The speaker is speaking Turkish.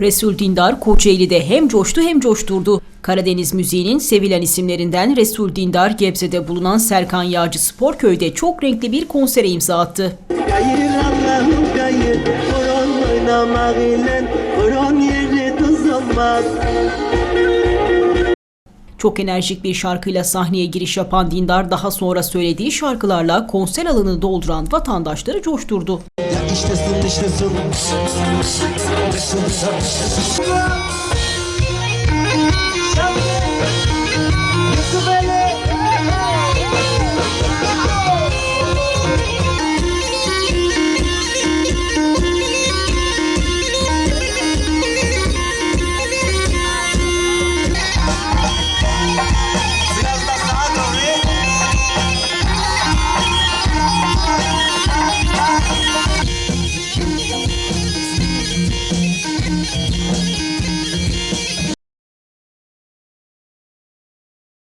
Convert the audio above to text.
Resul Dindar Kocaeli'de hem coştu hem coşturdu. Karadeniz müziğinin sevilen isimlerinden Resul Dindar Gebze'de bulunan Serkan Yağcı Sporköy'de çok renkli bir konsere imza attı. Gayır Allah'ım gayır, oynamak ile, yeri tuz olmaz. Çok enerjik bir şarkıyla sahneye giriş yapan Dindar daha sonra söylediği şarkılarla konser alanını dolduran vatandaşları coşturdu. Ya işte sun işte sun